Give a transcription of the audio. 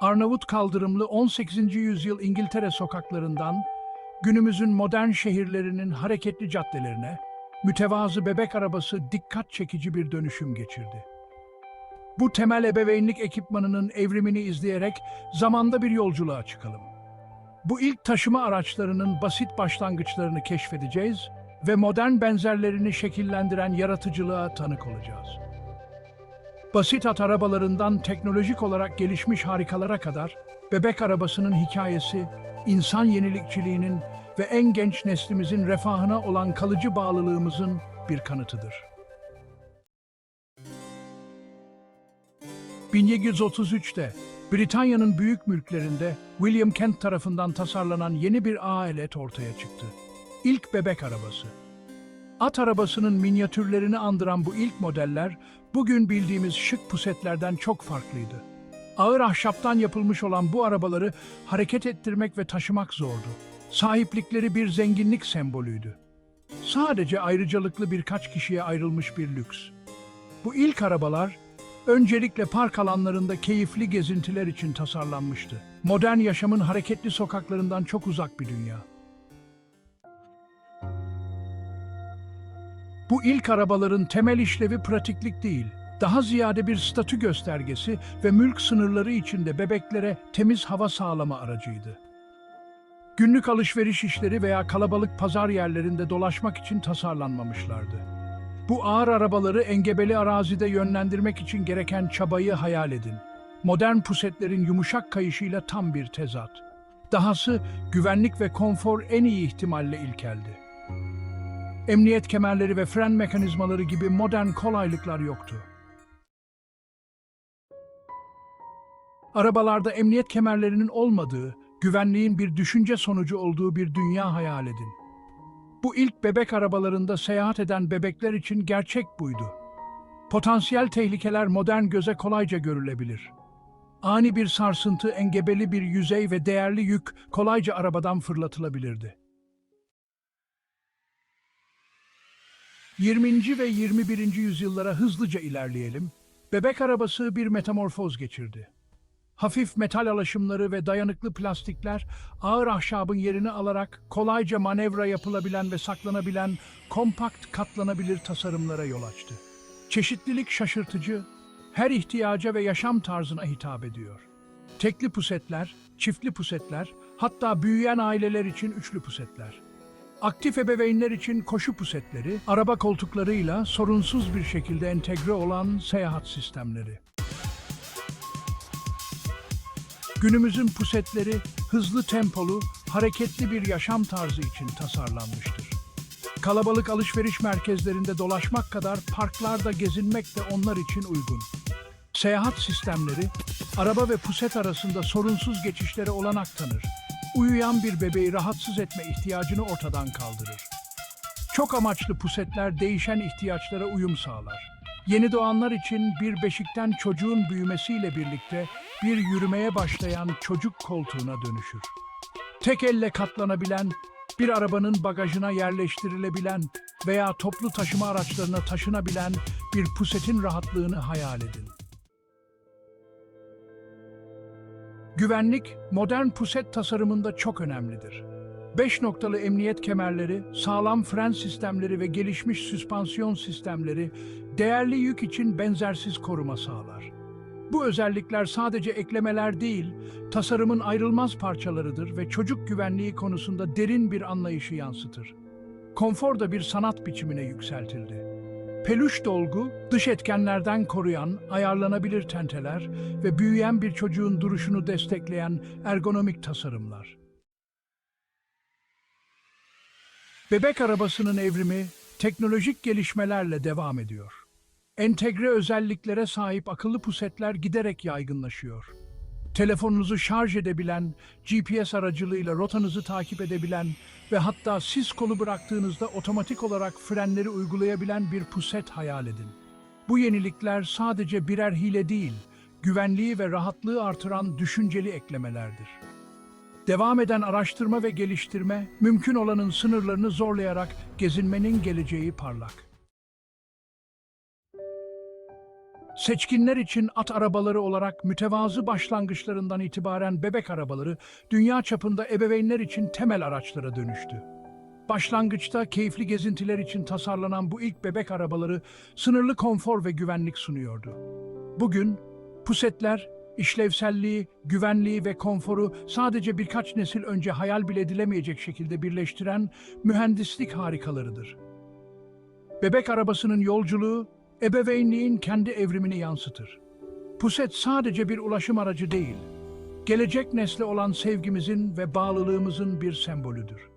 Arnavut kaldırımlı 18. yüzyıl İngiltere sokaklarından günümüzün modern şehirlerinin hareketli caddelerine mütevazı bebek arabası dikkat çekici bir dönüşüm geçirdi. Bu temel ebeveynlik ekipmanının evrimini izleyerek zamanda bir yolculuğa çıkalım. Bu ilk taşıma araçlarının basit başlangıçlarını keşfedeceğiz ve modern benzerlerini şekillendiren yaratıcılığa tanık olacağız. Basit at arabalarından teknolojik olarak gelişmiş harikalara kadar bebek arabasının hikayesi, insan yenilikçiliğinin ve en genç neslimizin refahına olan kalıcı bağlılığımızın bir kanıtıdır. 1733'te Britanya'nın büyük mülklerinde William Kent tarafından tasarlanan yeni bir alet ortaya çıktı. İlk bebek arabası. At arabasının minyatürlerini andıran bu ilk modeller bugün bildiğimiz şık pusetlerden çok farklıydı. Ağır ahşaptan yapılmış olan bu arabaları hareket ettirmek ve taşımak zordu. Sahiplikleri bir zenginlik sembolüydü. Sadece ayrıcalıklı birkaç kişiye ayrılmış bir lüks. Bu ilk arabalar öncelikle park alanlarında keyifli gezintiler için tasarlanmıştı. Modern yaşamın hareketli sokaklarından çok uzak bir dünya. Bu ilk arabaların temel işlevi pratiklik değil, daha ziyade bir statü göstergesi ve mülk sınırları içinde bebeklere temiz hava sağlama aracıydı. Günlük alışveriş işleri veya kalabalık pazar yerlerinde dolaşmak için tasarlanmamışlardı. Bu ağır arabaları engebeli arazide yönlendirmek için gereken çabayı hayal edin. Modern pusetlerin yumuşak kayışıyla tam bir tezat. Dahası güvenlik ve konfor en iyi ihtimalle ilkeldi. Emniyet kemerleri ve fren mekanizmaları gibi modern kolaylıklar yoktu. Arabalarda emniyet kemerlerinin olmadığı, güvenliğin bir düşünce sonucu olduğu bir dünya hayal edin. Bu ilk bebek arabalarında seyahat eden bebekler için gerçek buydu. Potansiyel tehlikeler modern göze kolayca görülebilir. Ani bir sarsıntı, engebeli bir yüzey ve değerli yük kolayca arabadan fırlatılabilirdi. 20. ve 21. yüzyıllara hızlıca ilerleyelim. Bebek arabası bir metamorfoz geçirdi. Hafif metal alaşımları ve dayanıklı plastikler ağır ahşabın yerini alarak kolayca manevra yapılabilen ve saklanabilen kompakt katlanabilir tasarımlara yol açtı. Çeşitlilik şaşırtıcı, her ihtiyaca ve yaşam tarzına hitap ediyor. Tekli pusetler, çiftli pusetler, hatta büyüyen aileler için üçlü pusetler. Aktif ebeveynler için koşu pusetleri, araba koltuklarıyla sorunsuz bir şekilde entegre olan seyahat sistemleri. Günümüzün pusetleri hızlı tempolu, hareketli bir yaşam tarzı için tasarlanmıştır. Kalabalık alışveriş merkezlerinde dolaşmak kadar parklarda gezinmek de onlar için uygun. Seyahat sistemleri, araba ve puset arasında sorunsuz geçişlere olanak tanır. Uyuyan bir bebeği rahatsız etme ihtiyacını ortadan kaldırır. Çok amaçlı pusetler değişen ihtiyaçlara uyum sağlar. Yeni doğanlar için bir beşikten çocuğun büyümesiyle birlikte bir yürümeye başlayan çocuk koltuğuna dönüşür. Tek elle katlanabilen, bir arabanın bagajına yerleştirilebilen veya toplu taşıma araçlarına taşınabilen bir pusetin rahatlığını hayal edin. Güvenlik, modern puset tasarımında çok önemlidir. 5 noktalı emniyet kemerleri, sağlam fren sistemleri ve gelişmiş süspansiyon sistemleri değerli yük için benzersiz koruma sağlar. Bu özellikler sadece eklemeler değil, tasarımın ayrılmaz parçalarıdır ve çocuk güvenliği konusunda derin bir anlayışı yansıtır. Konfor da bir sanat biçimine yükseltildi. Peluş dolgu, dış etkenlerden koruyan, ayarlanabilir tenteler ve büyüyen bir çocuğun duruşunu destekleyen ergonomik tasarımlar. Bebek arabasının evrimi teknolojik gelişmelerle devam ediyor. Entegre özelliklere sahip akıllı pusetler giderek yaygınlaşıyor. Telefonunuzu şarj edebilen, GPS aracılığıyla rotanızı takip edebilen ve hatta siz kolu bıraktığınızda otomatik olarak frenleri uygulayabilen bir puset hayal edin. Bu yenilikler sadece birer hile değil, güvenliği ve rahatlığı artıran düşünceli eklemelerdir. Devam eden araştırma ve geliştirme, mümkün olanın sınırlarını zorlayarak gezinmenin geleceği parlak. Seçkinler için at arabaları olarak mütevazı başlangıçlarından itibaren bebek arabaları dünya çapında ebeveynler için temel araçlara dönüştü. Başlangıçta keyifli gezintiler için tasarlanan bu ilk bebek arabaları sınırlı konfor ve güvenlik sunuyordu. Bugün pusetler işlevselliği, güvenliği ve konforu sadece birkaç nesil önce hayal bile edilemeyecek şekilde birleştiren mühendislik harikalarıdır. Bebek arabasının yolculuğu ebeveynliğin kendi evrimini yansıtır. Puset sadece bir ulaşım aracı değil, gelecek nesle olan sevgimizin ve bağlılığımızın bir sembolüdür.